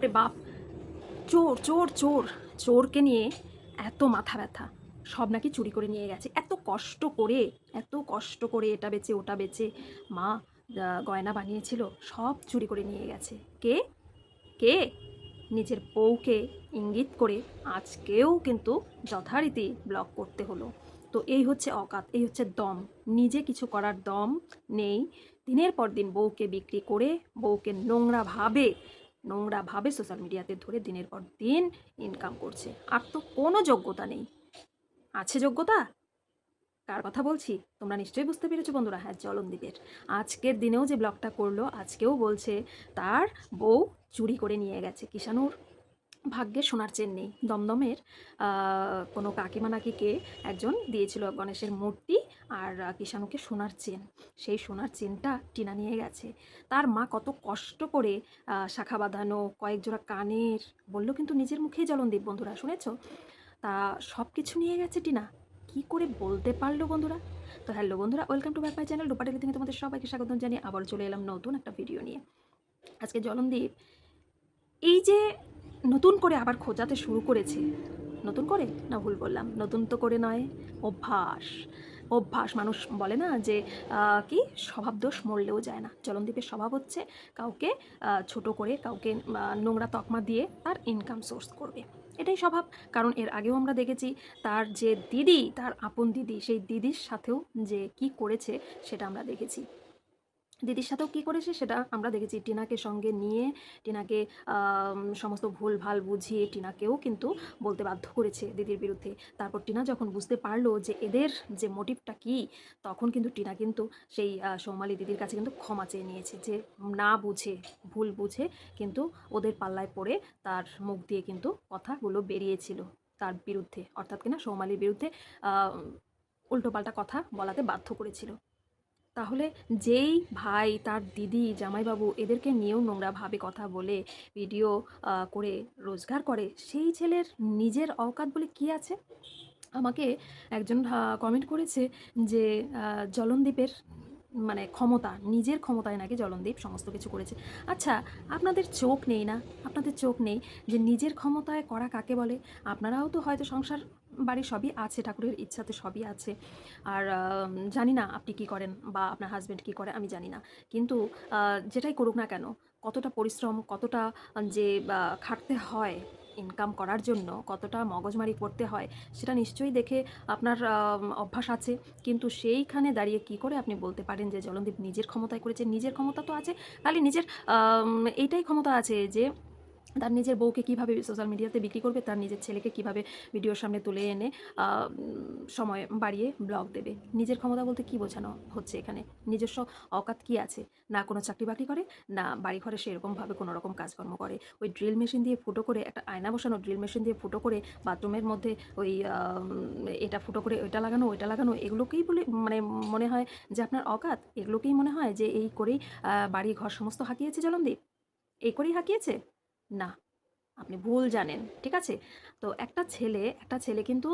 বাপরে বাপ। চোর চোর চোর। চোরকে নিয়ে এত মাথা ব্যথা। সব নাকি চুরি করে নিয়ে গেছে। এত কষ্ট করে, এত কষ্ট করে এটা বেচে, ওটা বেচে মা গয়না বানিয়েছিল, সব চুরি করে নিয়ে গেছে। কে? কে? নিজের বউকে ইঙ্গিত করে আজকেও কিন্তু যথারীতি ব্লক করতে হলো। তো এই হচ্ছে অকাত, এই হচ্ছে দম। নিজে কিছু করার দম নেই। দিনের পর দিন বউকে বিক্রি করে, বউকে নোংরাভাবে নোংরাভাবে সোশ্যাল মিডিয়াতে ধরে দিনের পর দিন ইনকাম করছে। আর তো কোনো যোগ্যতা নেই। আছে যোগ্যতা? কার কথা বলছি? তোমরা নিশ্চয়ই বুঝতে পেরেছ বন্ধুরা হ্যাঁ জলনদীপের। আজকের দিনেও যে ব্লগটা করল, আজকেও বলছে, তার বউ চুরি করে নিয়ে গেছে কিষানুর ভাগ্যে সোনার চেন নেই। দমদমের কোনো কাকিমা নাকি কে একজন দিয়েছিল গণেশের মূর্তি আর আহ, কিষানুকে সোনার চেন। সেই সোনার চেনটা টিনা নিয়ে গেছে। তার মা কত কষ্ট করে শাখা বাঁধানো কয়েক জোড়া কানের বলল কিন্তু নিজের মুখেই জলনদীপ বন্ধুরা শুনেছ? তা সব কিছু নিয়ে গেছে টিনা। কি করে বলতে পারল বন্ধুরা? তো হ্যালো বন্ধুরা ওয়েলকাম টু মাই চ্যানেল। রূপাটেলি থেকে তোমাদের সবাইকে স্বাগত জানিয়ে আবার চলে এলাম নতুন একটা ভিডিও নিয়ে। আজকে জলনদীপ এই যে নতুন করে আবার খোঁজাতে শুরু করেছে। নতুন করে? না ভুল বললাম। নতুন তো করে নয়। অভ্যাস। অভ্যাস। মানুষ বলে না যে কি? স্বভাব দোষ মরলেও যায় না। জলনদীপের স্বভাব হচ্ছে কাউকে ছোট করে কাউকে নোংরা তকমা দিয়ে তার ইনকাম সোর্স করবে। এটাই স্বভাব। কারণ এর আগেও আমরা দেখেছি, তার যে দিদি, তার আপন দিদি, সেই দিদির সাথেও যে কি করেছে, সেটা আমরা দেখেছি। দিদির সাথেও কী করেছে সেটা আমরা দেখেছি। টিনাকে সঙ্গে নিয়ে, টিনাকে সমস্ত ভুল ভালো বুঝিয়ে টিনাকেও কিন্তু বলতে বাধ্য করেছে দিদির বিরুদ্ধে। তারপর টিনা যখন বুঝতে পারল যে এদের যে মোটিভটা কি, তখন কিন্তু টিনা কিন্তু সেই সৌমালি দিদির কাছে কিন্তু ক্ষমা চেয়ে নিয়েছে যে না বুঝে, ভুল বুঝে কিন্তু ওদের পাল্লায় পড়ে তার মুখ দিয়ে কিন্তু কথাগুলো বেরিয়েছিল তার বিরুদ্ধে। অর্থাৎ কিনা সৌমালির বিরুদ্ধে উল্টোপাল্টা কথা বলাতে বাধ্য করেছিল। তাহলে যেই ভাই তার দিদি জামাইবাবু এদেরকে নিয়েও নোংরাভাবে কথা বলে ভিডিও করে রোজগার করে সেই ছেলের নিজের অকাত বলে কি আছে? আমাকে একজন কমেন্ট করেছে যে আহ, জলনদীপের মানে ক্ষমতা নিজের ক্ষমতায় নাকি জলনদীপ সমস্ত কিছু করেছে। আচ্ছা আপনাদের চোখ নেই না? আপনাদের চোখ নেই যে নিজের ক্ষমতায় করা কাকে বলে? আপনারাও তো হয়তো সংসার বাড়ি সবই আছে, ঠাকুরের ইচ্ছাতে সবই আছে। আর জানি না আপনি কি করেন বা আপনার হাজব্যান্ড কি করে, আমি জানি না। কিন্তু যেটাই করুক না কেন, কতটা পরিশ্রম, কতটা, যে খাটতে হয় ইনকাম করার জন্য, কতটা মগজমারি করতে হয়, সেটা নিশ্চয়ই দেখে আপনার অভ্যাস আছে। কিন্তু সেইখানে দাঁড়িয়ে কি করে আপনি বলতে পারেন যে জলনদীপ নিজের ক্ষমতায় করেছে, নিজের ক্ষমতা তো আছে, খালি নিজের এইটাই ক্ষমতা আছে যে তার নিজের বউকে কীভাবে সোশ্যাল মিডিয়াতে বিক্রি করবে, তার নিজের ছেলেকে কীভাবে ভিডিওর সামনে তুলে এনে সময় বাড়িয়ে ব্লগ দেবে। নিজের ক্ষমতা বলতে কি বোঝানো হচ্ছে এখানে? নিজস্ব অকাত কি আছে? না কোনো চাকরি বাকরি করে, না বাড়ি ঘরে সেরকমভাবে কোনো রকম কাজকর্ম করে। ওই ড্রিল মেশিন দিয়ে ফুটো করে, একটা আয়না বসানো ড্রিল মেশিন দিয়ে ফুটো করে বাথরুমের মধ্যে ওই এটা ফুটো করে, ওইটা লাগানো ওইটা লাগানো, এগুলোকেই বলে মানে মনে হয় যে আপনার অকাত। এগুলোকেই মনে হয় যে এই করেই বাড়ি ঘর সমস্ত হাঁকিয়েছে জলনদীপ? এই করেই হাঁকিয়েছে? না, আপনি ভুল জানেন, ঠিক আছে? তো একটা ছেলে একটা ছেলে কিন্তু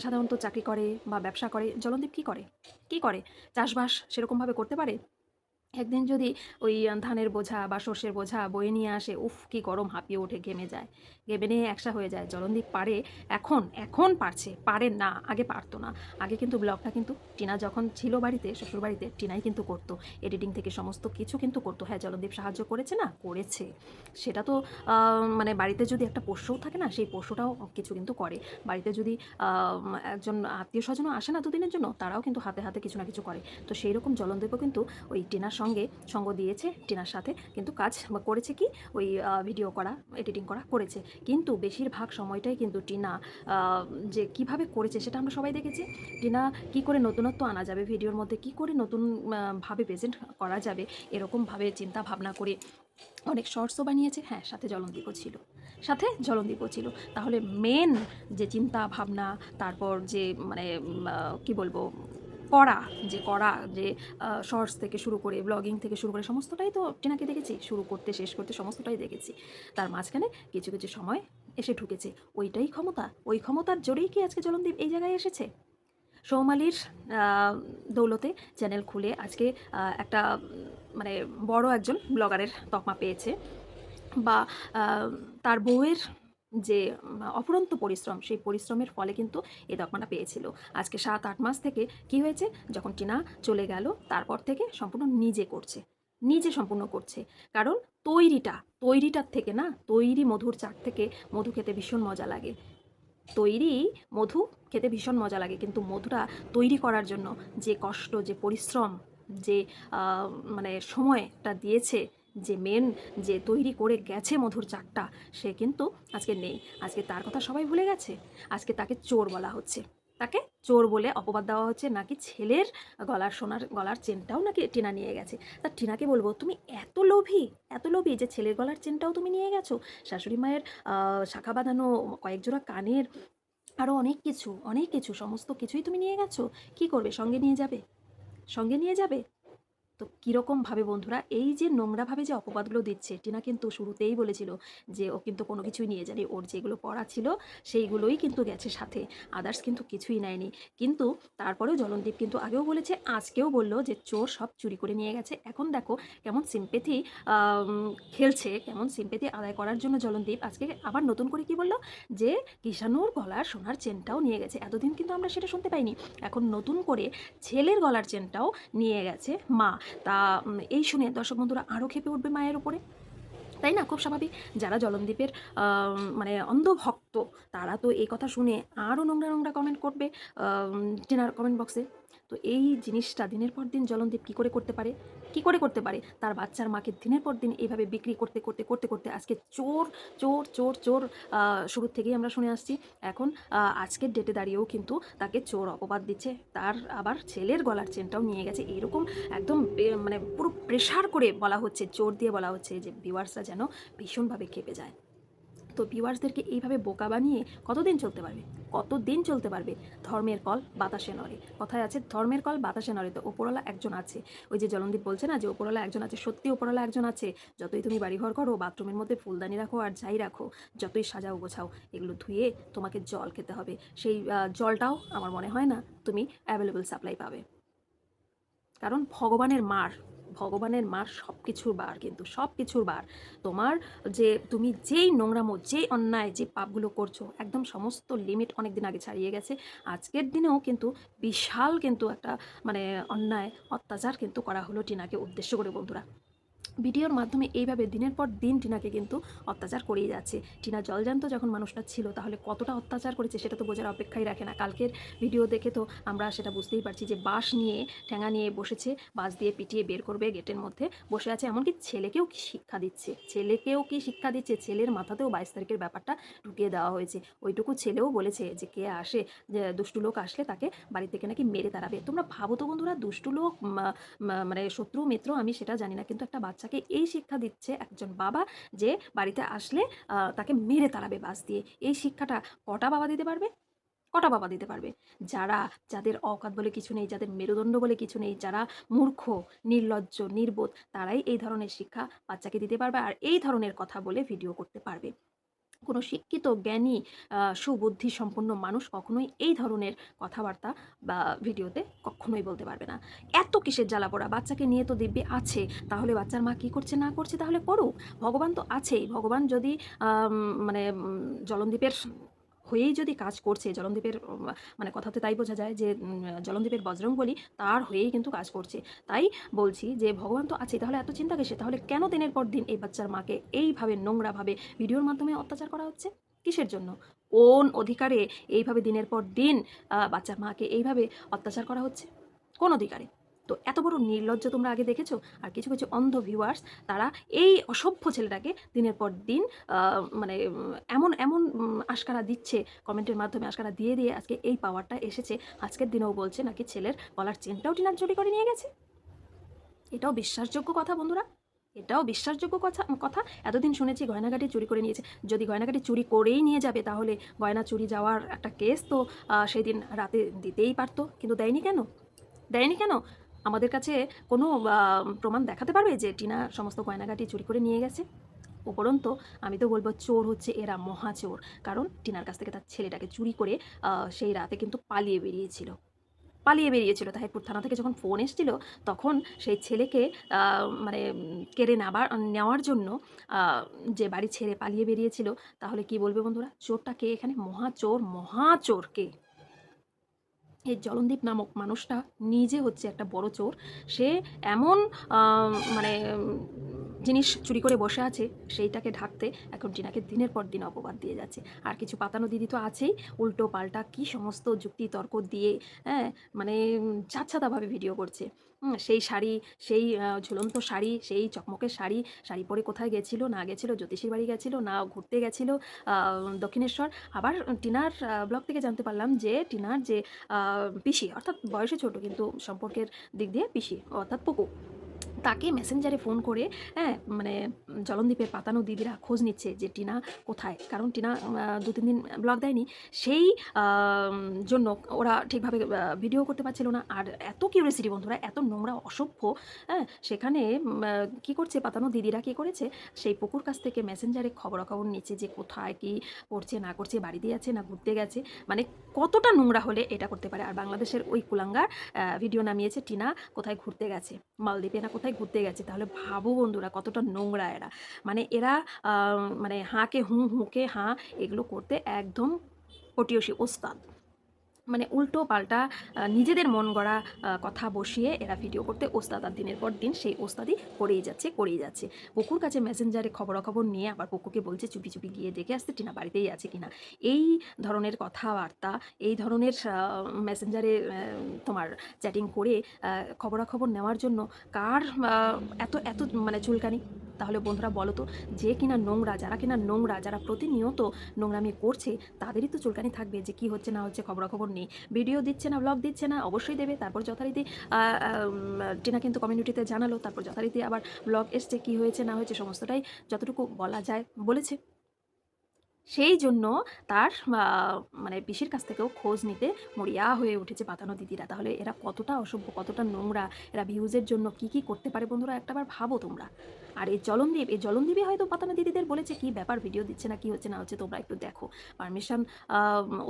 সাধারণত চাকরি করে বা ব্যবসা করে। জলনদীপ কী করে? কি করে? চাষবাস সেরকমভাবে করতে পারে? একদিন যদি ওই ধানের বোঝা বা সর্ষের বোঝা বয়ে নিয়ে আসে, উফ, কি গরম হাঁপিয়ে ওঠে ঘেমে যায়। ঘেমে নিয়ে একসা হয়ে যায়। জলনদীপ পারে, এখন এখন পারছে পারে না, আগে পারতো না। আগে কিন্তু ব্লগটা কিন্তু টিনা যখন ছিল বাড়িতে শ্বশুর বাড়িতে টিনাই কিন্তু করতো। এডিটিং থেকে সমস্ত কিছু কিন্তু করতো। হ্যাঁ জলদীপ সাহায্য করেছে না? করেছে। সেটা তো মানে বাড়িতে যদি একটা পোষ্যও থাকে না, সেই পোষ্যটাও কিছু কিন্তু করে। বাড়িতে যদি একজন আত্মীয় স্বজনও আসে না দুদিনের জন্য, তারাও কিন্তু হাতে হাতে কিছু না কিছু করে। তো সেই রকম জলনদীপও কিন্তু ওই টিনার সঙ্গে সঙ্গ দিয়েছে টিনার সাথে। কিন্তু কাজ করেছে কি? ওই ভিডিও করা এডিটিং করা করেছে। কিন্তু বেশিরভাগ সময়টাই কিন্তু টিনা যে কীভাবে করেছে সেটা আমরা সবাই দেখেছি। টিনা কি করে নতুনত্ব আনা যাবে ভিডিওর মধ্যে কি করে নতুন আহ, ভাবে প্রেজেন্ট করা যাবে এরকমভাবে চিন্তা ভাবনা করে অনেক শর্টসও বানিয়েছে। হ্যাঁ সাথে জলনদীপও ছিল। সাথে জলনদীপও ছিল। তাহলে মেন যে চিন্তা ভাবনা তারপর যে মানে কি বলব করা, যে করা, যে শর্টস থেকে শুরু করে, ব্লগিং থেকে শুরু করে, সমস্তটাই তো টিনাকে দেখেছি। শুরু করতে, শেষ করতে সমস্তটাই দেখেছি। তার মাঝখানে কিছু কিছু সময় এসে ঢুকেছে। ওইটাই ক্ষমতা। ওই ক্ষমতার জোরেই কি আজকে জলনদীপ এই জায়গায় এসেছে? সৌমালির দৌলতে চ্যানেল খুলে আজকে একটা মানে বড় একজন ব্লগারের তকমা পেয়েছে। বা তার বউয়ের যে অফুরন্ত পরিশ্রম, সেই পরিশ্রমের ফলে কিন্তু এই তকমাটা পেয়েছিল। আজকে সাত, আট মাস থেকে কি হয়েছে? যখন টিনা চলে গেল, তারপর থেকে সম্পূর্ণ নিজে করছে। নিজে সম্পূর্ণ করছে। কারণ তৈরিটা, তৈরিটার থেকে না, তৈরি মধুর চাট থেকে মধু খেতে ভীষণ মজা লাগে। তৈরি মধু খেতে ভীষণ মজা লাগে, কিন্তু মধুটা তৈরি করার জন্য যে কষ্ট, যে পরিশ্রম, যে মানে সময়টা দিয়েছে যে মেন যে তৈরি করে গেছে মধুর চাকটা, সে কিন্তু আজকে নেই। আজকে তার কথা সবাই ভুলে গেছে। আজকে তাকে চোর বলা হচ্ছে। তাকে চোর বলে অপবাদ দেওয়া হচ্ছে নাকি ছেলের গলার সোনার, গলার চেনটাও নাকি টিনা নিয়ে গেছে? তা টিনাকে বলব, তুমি এত লোভী এত লোভী যে ছেলের গলার চেনটাও তুমি নিয়ে গেছো? শাশুড়ি মায়ের শাখা বাঁধানো কয়েক জোড়া কানের আরও অনেক কিছু অনেক কিছু, সমস্ত কিছুই তুমি নিয়ে গেছো? কি করবে? সঙ্গে নিয়ে যাবে? সঙ্গে নিয়ে যাবে? তো কীরকমভাবে বন্ধুরা, এই যে নোংরাভাবে যে অপবাদগুলো দিচ্ছে, টিনা কিন্তু শুরুতেই বলেছিল যে ও কিন্তু কোনো কিছুই নিয়ে যায়নি, ওর যেগুলো পড়া ছিল সেইগুলোই কিন্তু গেছে সাথে আদার্স কিন্তু কিছুই নেয়নি। কিন্তু তারপরেও জলনদীপ কিন্তু আগেও বলেছে, আজকেও বলল যে চোর সব চুরি করে নিয়ে গেছে। এখন দেখো কেমন সিম্পেথি খেলছে, কেমন সিম্পেথি আদায় করার জন্য জলনদীপ আজকে আবার নতুন করে কি বলল যে কিষানুর গলার সোনার চেনটাও নিয়ে গেছে। এতদিন কিন্তু আমরা সেটা শুনতে পাইনি। এখন নতুন করে ছেলের গলার চেনটাও নিয়ে গেছে মা। তা এই শুনে দর্শক বন্ধুরা আরও খেপে উঠবে মায়ের উপরে? তাই না? খুব স্বাভাবিক। যারা জলনদ্বীপের মানে অন্ধভক্ত, তারা তো এই কথা শুনে আরও নোংরা নোংরা কমেন্ট করবে টেনার কমেন্ট বক্সে তো এই জিনিসটা দিনের পর দিন জলনদীপ কী করে করতে পারে? কি করে করতে পারে? তার বাচ্চার মাকে দিনের পর দিন এইভাবে বিক্রি করতে করতে করতে করতে আজকে চোর চোর চোর চোর শুরুর থেকেই আমরা শুনে আসছি। এখন আজকের ডেটে দাঁড়িয়েও কিন্তু তাকে চোর অপবাদ দিচ্ছে। তার আবার ছেলের গলার চেনটাও নিয়ে গেছে। এরকম একদম মানে পুরো প্রেশার করে বলা হচ্ছে, জোর দিয়ে বলা হচ্ছে যে ভিউয়ার্সরা যেন ভীষণভাবে খেপে যায়। তো ভিউয়ার্সদেরকে এইভাবে বোকা বানিয়ে কতদিন চলতে পারবে? কতদিন চলতে পারবে? ধর্মের কল বাতাসে নড়ে। কথায় আছে, ধর্মের কল বাতাসে নড়ে। তো ওপরওয়ালা একজন আছে। ওই যে জলনদীপ বলছে না যে ওপরওয়ালা একজন আছে, সত্যি ওপরওয়ালা একজন আছে? যতই তুমি বাড়িঘর করো, বাথরুমের মধ্যে ফুলদানি রাখো আর যাই রাখো, যতই সাজাও গোছাও, এগুলো ধুয়ে তোমাকে জল খেতে হবে। সেই জলটাও আমার মনে হয় না তুমি অ্যাভেলেবল সাপ্লাই পাবে। কারণ ভগবানের মার ভগবানের মার সব কিছুর বার, কিন্তু সব কিছুর বার তোমার যে তুমি যেই নোংরামো, যেই অন্যায়, যে পাপগুলো করছ, একদম সমস্ত লিমিট অনেক দিন আগে ছাড়িয়ে গেছে। আজকের দিনেও কিন্তু বিশাল কিন্তু একটা মানে অন্যায়, অত্যাচার কিন্তু করা হলো টিনাকে উদ্দেশ্য করে বন্ধুরা। ভিডিওর মাধ্যমে এইভাবে দিনের পর দিন টিনাকে কিন্তু অত্যাচার করেই যাচ্ছে। টিনা জলজান্ত যখন মানুষটা ছিল, তাহলে কতটা অত্যাচার করেছে সেটা তো বোঝার অপেক্ষাই রাখে না। কালকের ভিডিও দেখে তো আমরা সেটা বুঝতেই পারছি যে বাঁশ নিয়ে ঠ্যাঙা নিয়ে বসেছে, বাঁশ দিয়ে পিটিয়ে বের করবে গেটের মধ্যে, বসে আছে। এমনকি ছেলেকেও কি শিক্ষা দিচ্ছে? ছেলেকেও কি শিক্ষা দিচ্ছে? ছেলের মাথাতেও বাইশ তারিখের ব্যাপারটা ঢুকিয়ে দেওয়া হয়েছে। ওইটুকু ছেলেও বলেছে যে, কে আসে? যে দুষ্টু লোক আসলে তাকে বাড়ি থেকে নাকি মেরে তাড়াবে? তোমরা ভাবো তো বন্ধুরা, দুষ্টু লোক মানে শত্রু, মিত্র, আমি সেটা জানি না, কিন্তু একটা বাচ্চাকে এই শিক্ষা দিচ্ছে একজন বাবা যে বাড়িতে আসলে তাকে মেরে তাড়াবে বাস দিয়ে। এই শিক্ষাটা কটা বাবা দিতে পারবে? কটা বাবা দিতে পারবে? যারা, যাদের অকাত বলে কিছু নেই, যাদের মেরুদণ্ড বলে কিছু নেই, যারা মূর্খ, নির্লজ্জ, নির্বোধ, তারাই এই ধরনের শিক্ষা বাচ্চাকে দিতে পারবে আর এই ধরনের কথা বলে ভিডিও করতে পারবে। কোনো শিক্ষিত জ্ঞানী সুবুদ্ধি সম্পন্ন মানুষ কখনোই এই ধরনের কথাবার্তা বা ভিডিওতে কখনোই বলতে পারবে না। এত কিসের জ্বালা পড়া? বাচ্চাকে নিয়ে তো দিব্যে আছে। তাহলে বাচ্চার মা কী করছে না করছে? তাহলে করুক ভগবান তো আছেই। ভগবান যদি মানে উম, জলনদীপের হয়েই যদি কাজ করছে, জলনদীপের মানে কথাতে তাই বোঝা যায় যে জলনদীপের বজরং বলি তার হয়েই কিন্তু কাজ করছে। তাই বলছি যে, ভগবান তো আছে তাহলে এত চিন্তা কিসে তাহলে কেন দিনের পর দিন এই বাচ্চার মাকে এইভাবে নোংরাভাবে ভিডিওর মাধ্যমে অত্যাচার করা হচ্ছে? কিসের জন্য? কোন অধিকারে এইভাবে দিনের পর দিন বাচ্চার মাকে এইভাবে অত্যাচার করা হচ্ছে? কোন অধিকারে? তো এত বড় নির্লজ্জ তোমরা আগে দেখেছ? আর কিছু কিছু অন্ধ ভিউয়ার্স তারা এই অসভ্য ছেলেটাকে দিনের পর দিন মানে এমন এমন আশকারা দিচ্ছে কমেন্টের মাধ্যমে আশকারা দিয়ে দিয়ে আজকে এই পাওয়ারটা এসেছে। আজকের দিনেও বলছে নাকি ছেলের গলার চেনটাও টিনার চুরি করে নিয়ে গেছে। এটাও বিশ্বাসযোগ্য কথা বন্ধুরা। এটাও বিশ্বাসযোগ্য কথা কথা। এতদিন শুনেছি গয়নাগাটি চুরি করে নিয়েছে। যদি গয়নাগাটি চুরি করেই নিয়ে যাবে তাহলে গয়না চুরি যাওয়ার একটা কেস তো আহ, সেই দিন রাতে দিতেই পারতো। কিন্তু দেয়নি কেন? দেয়নি কেন? আমাদের কাছে কোনো প্রমাণ দেখাতে পারবে যে টিনা সমস্ত গয়নাগাটি চুরি করে নিয়ে গেছে? উপরন্ত, আমি তো বলব চোর হচ্ছে এরা মহাচোর কারণ টিনার কাছ থেকে তার ছেলেটাকে চুরি করে সেই রাতে কিন্তু পালিয়ে বেরিয়েছিল। পালিয়ে বেরিয়েছিল। তাহিরপুর থানা থেকে যখন ফোন এসেছিল, তখন সেই ছেলেকে মানে কেড়ে নেবার, নেওয়ার জন্য যে বাড়ি ছেড়ে পালিয়ে বেরিয়েছিল, তাহলে কি বলবে বন্ধুরা? চোরটা কে এখানে? মহাচোর মহাচোর কে? এই জলনদীপ নামক মানুষটা নিজে হচ্ছে একটা বড় চোর। সে এমন মানে জিনিস চুরি করে বসে আছে সেইটাকে ঢাকতে এখন টিনাকে দিনের পর দিন অপবাদ দিয়ে যাচ্ছে। আর কিছু পাতানো দিদি তো আছেই উল্টো পাল্টা কি সমস্ত যুক্তি তর্ক দিয়ে হ্যাঁ মানে উম, ভিডিও করছে। সেই শাড়ি সেই ঝুলন্ত শাড়ি সেই চকমকের শাড়ি শাড়ি পরে কোথায় গেছিল না গেছিল জ্যোতিষীর বাড়ি গেছিল না ঘুরতে গেছিল দক্ষিণেশ্বর। আবার টিনার ব্লগ থেকে জানতে পারলাম যে টিনার যে পিসি অর্থাৎ বয়সে ছোট কিন্তু সম্পর্কের দিক দিয়ে পিসি অর্থাৎ পুকু তাকে মেসেঞ্জারে ফোন করে হ্যাঁ মানে জলনদ্বীপের পাতানো দিদিরা খোঁজ নিচ্ছে যে টিনা কোথায়। কারণ টিনা দু তিন দিন ব্লগ দেয়নি। সেই জন্য ওরা ঠিকভাবে ভিডিও করতে পারছিল না। আর এত কিউরিয়াসিটি বন্ধুরা, এত নোংরা, অসভ্য হ্যাঁ সেখানে কি করছে পাতানো দিদিরা, কি করেছে? সেই পুকুর কাছ থেকে মেসেঞ্জারে খবরাখবর নিচ্ছে যে কোথায়, কি করছে, না করছে বাড়িতে আছে, না ঘুরতে গেছে। মানে কতটা নোংরা হলে এটা করতে পারে। আর বাংলাদেশের ওই কুলাঙ্গার ভিডিও নামিয়েছে টিনা কোথায় ঘুরতে গেছে। মালদ্বীপে না কোথায় ঘুরতে গেছে। তাহলে ভাবো বন্ধুরা কতটা নোংরা এরা। মানে এরা মানে হাঁকে হুঁ হুঁকে হাঁ এগুলো করতে একদম পটিয়সী ওস্তাদ। মানে উল্টো পাল্টা নিজেদের মন গড়া কথা বসিয়ে এরা ভিডিও করতে ওস্তাদ আর দিনের পর দিন সেই ওস্তাদি করেই যাচ্ছে করেই যাচ্ছে। পুকুর কাছে মেসেঞ্জারে খবরাখবর নিয়ে আবার পুকুকে বলছে, চুপি চুপি গিয়ে দেখে আসতে টিনা বাড়িতেই আছে কিনা? এই ধরনের কথাবার্তা, এই ধরনের মেসেঞ্জারে তোমার চ্যাটিং করে খবরাখবর নেওয়ার জন্য কার এত এত মানে চুলকানি? তাহলে বন্ধুরা বলো তো, যে কিনা নোংরা, যারা কিনা নোংরা, যারা প্রতিনিয়ত নোংরামি করছে, তাদেরই তো চুলকানি থাকবে যে কি হচ্ছে না হচ্ছে খবরাখবর নেই। ভিডিও দিচ্ছে না ব্লগ দিচ্ছে না, অবশ্যই দেবে। তারপর যথারীতি টিনা কিন্তু কমিউনিটিতে জানালো, তারপর যথারীতি আবার ব্লগ এসছে, কি হয়েছে, না হয়েছে, সমস্তটাই যতটুকু বলা যায় বলেছে। সেই জন্য তার মানে পিসির কাছ থেকেও খোঁজ নিতে মরিয়া হয়ে উঠেছে পাতানো দিদিরা। তাহলে এরা কতটা অসভ্য, কতটা নোংরা, এরা ভিউজের জন্য কি কি করতে পারে বন্ধুরা? একটাবার ভাবো তোমরা। আর এই জলনদীপ, এই জলনদীপই হয়তো পাতানো দিদিদের বলেছে, কি ব্যাপার ভিডিও দিচ্ছে না, কি হচ্ছে না হচ্ছে, তোমরা একটু দেখো। পারমিশন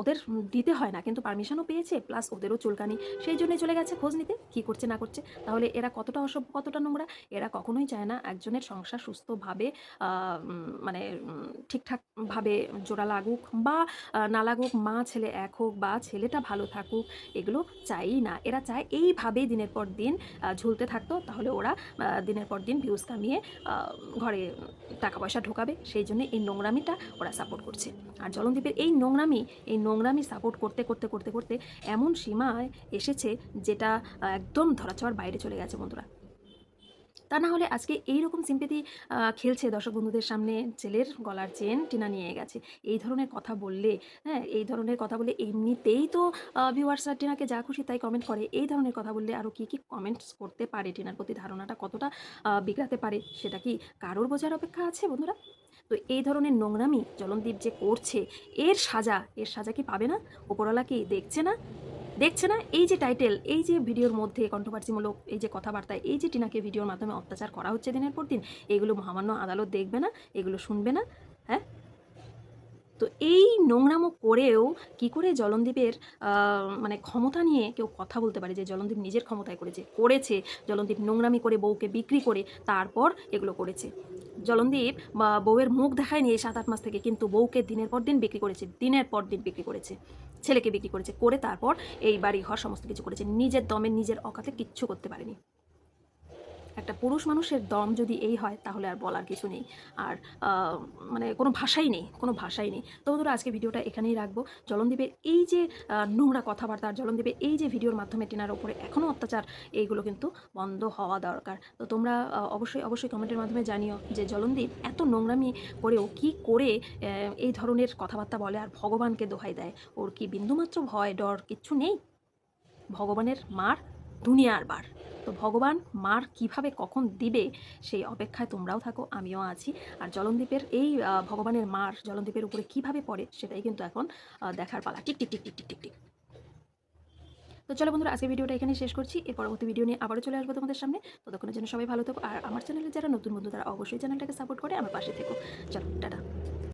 ওদের দিতে হয় না, কিন্তু পারমিশনও পেয়েছে প্লাস ওদেরও চুলকানি। সেই জন্যই চলে গেছে খোঁজ নিতে, কি করছে, না করছে। তাহলে এরা কতটা অসভ্য, কতটা নোংরা, এরা কখনোই চায় না একজনের সংসার সুস্থভাবে মানে ঠিকঠাকভাবে জোড়া লাগুক বা না লাগুক, মা, ছেলে এক হোক বা ছেলেটা ভালো থাকুক, এগুলো চাইই না। এরা চায় এইভাবেই দিনের পর দিন ঝুলতে থাকতো, তাহলে ওরা দিনের পর দিন ভিউজ কামিয়ে ঘরে টাকা পয়সা ঢোকাবে, সেই জন্য এই নোংরামিটা ওরা সাপোর্ট করছে। আর জলনদীপের এই নোংরামি এই নোংরামি সাপোর্ট করতে করতে করতে করতে এমন সীমায় এসেছে যেটা একদম ধরাছোঁয়ার বাইরে চলে গেছে বন্ধুরা। তা না হলে আজকে এই রকম সিম্পেতি খেলছে দর্শক বন্ধুদের সামনে ছেলের গলার চেন টিনা নিয়ে গেছে। এই ধরনের কথা বললে হ্যাঁ এই ধরনের কথা বলে এমনিতেই তো ভিউয়ার্সরা টিনাকে যা খুশি তাই কমেন্ট করে। এই ধরনের কথা বললে আরও কী কী কমেন্টস করতে পারে টিনার প্রতি ধারণাটা কতটা বিগড়াতে পারে সেটা কি কারোর বোঝার অপেক্ষা আছে বন্ধুরা? তো এই ধরনের নোংরামি জলনদীপ যে করছে, এর সাজা এর সাজা কি পাবে না? ওপরওয়ালা কি দেখছে না? দেখছে না? এই যে টাইটেল এই যে ভিডিওর মধ্যে কন্ট্রোভার্সিমূলক এই যে কথাবার্তা, এই যে টিনাকে ভিডিওর মাধ্যমে অত্যাচার করা হচ্ছে দিনের পর দিন, এগুলো মহামান্য আদালত দেখবে না, এগুলো শুনবে না হ্যাঁ? তো এই নোংরামো করেও কি করে জলনদীপের মানে ক্ষমতা নিয়ে কেউ কথা বলতে পারে যে জলনদীপ নিজের ক্ষমতায় করেছে? করেছে, জলনদীপ নোংরামি করে বউকে বিক্রি করে, তারপর এগুলো করেছে। জলনদীপ বা বউয়ের মুখ দেখায়নি এই সাত আট মাস থেকে, কিন্তু বউকে দিনের পর দিন বিক্রি করেছে, দিনের পর দিন বিক্রি করেছে, ছেলেকে বিক্রি করেছে, করে তারপর এই বাড়ি ঘর সমস্ত কিছু করেছে, নিজের দমে, নিজের অকাতে কিচ্ছু করতে পারেনি। একটা পুরুষ মানুষের দম যদি এই হয়, তাহলে আর বলার কিছু নেই। আর মানে কোনো ভাষাই নেই, কোনো ভাষাই নেই। তো বন্ধুরা, আজকে ভিডিওটা এখানেই রাখব। জলনদীপের এই যে নোংরা কথাবার্তা আর জলনদীপের এই যে ভিডিওর মাধ্যমে টিনার ওপরে এখনও অত্যাচার, এইগুলো কিন্তু বন্ধ হওয়া দরকার। তো তোমরা অবশ্যই অবশ্যই কমেন্টের মাধ্যমে জানিও যে জলনদীপ এত নোংরামি করেও কি করে এই ধরনের কথাবার্তা বলে আর ভগবানকে দোহাই দেয়? ওর কি বিন্দুমাত্র ভয়, ডর, কিচ্ছু নেই? ভগবানের মার দুনিয়ার বার। তো ভগবান মার কীভাবে কখন দিবে সেই অপেক্ষায় তোমরাও থাকো, আমিও আছি। আর জলনদীপের এই ভগবানের মার জলনদীপের উপরে কীভাবে পড়ে সেটাই কিন্তু এখন দেখার পালা। Tick tick tick tick tick tick tick. তো চলো বন্ধুরা, আজকে ভিডিওটা এখানেই শেষ করছি। এর পরবর্তী ভিডিও নিয়ে আবারও চলে আসব তোমাদের সামনে। ততক্ষণের জন্য সবাই ভালো থাকো। আর আমার চ্যানেলে যারা নতুন বন্ধু, তারা অবশ্যই চ্যানেলটাকে সাপোর্ট করে আমার পাশে থেকো। চলো, টাটা।